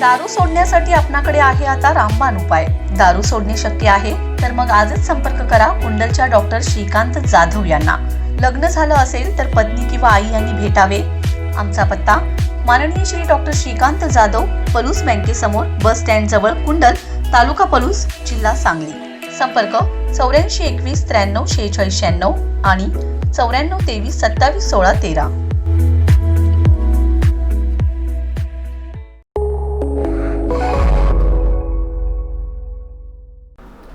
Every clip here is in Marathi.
दारू सोडण्यासाठी आपणाकडे आहे आता रामबाण उपाय. दारू सोडणे शक्य आहे? तर मग आजच संपर्क करा कुंडलच्या डॉक्टर श्रीकांत जाधव यांना. लग्न झालं असेल तर पत्नी किंवा आई यांनी भेटावे. आमचा पत्ता माननीय श्री डॉक्टर श्रीकांत जाधव पलूस बँकेसमोर बस स्टँड जवळ कुंडल तालुका पलूस जिल्हा सांगली. संपर्क चौऱ्याऐंशी एकवीस त्र्याण्णव शेहेचाळीस शहाण्णव आणि चौऱ्याण्णव तेवीस सत्तावीस सोळा तेरा.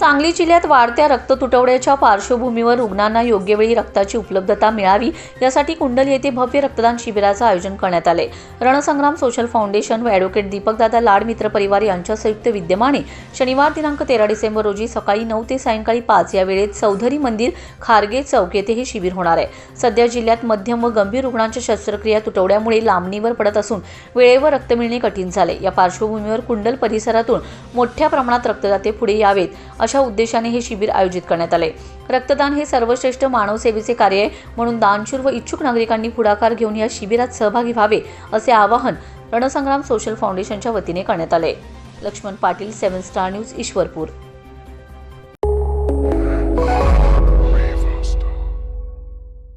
सांगली जिल्ह्यात वाढत्या रक्त तुटवड्याच्या पार्श्वभूमीवर रुग्णांना योग्य वेळी रक्ताची उपलब्धता मिळावी यासाठी कुंडल येथे भव्य रक्तदान शिबिराचं आयोजन करण्यात आले. रणसंग्राम सोशल फाउंडेशन व ॲडव्होकेट दीपकदादा लाड मित्र परिवार यांच्या संयुक्त विद्यमाने शनिवार दिनांक तेरा डिसेंबर रोजी सकाळी नऊ ते सायंकाळी पाच या वेळेत चौधरी मंदिर खारगे चौक येथे हे शिबिर होणार आहे. सध्या जिल्ह्यात मध्यम व गंभीर रुग्णांच्या शस्त्रक्रिया तुटवड्यामुळे लांबणीवर पडत असून वेळेवर रक्त मिळणे कठीण झाले. या पार्श्वभूमीवर कुंडल परिसरातून मोठ्या प्रमाणात रक्तदाते पुढे यावेत अशा उद्देशाने हे शिबिर आयोजित करण्यात आले. रक्तदान हे सर्वश्रेष्ठ मानवसेवेचे कार्य आहे म्हणून दानशूर व इच्छुक नागरिकांनी पुढाकार घेऊन या शिबिरात सहभागी व्हावे असे आवाहन रणसंग्राम सोशल फाउंडेशनच्या वतीने करण्यात आले. Laxman Patil seven star news Ishwarpur.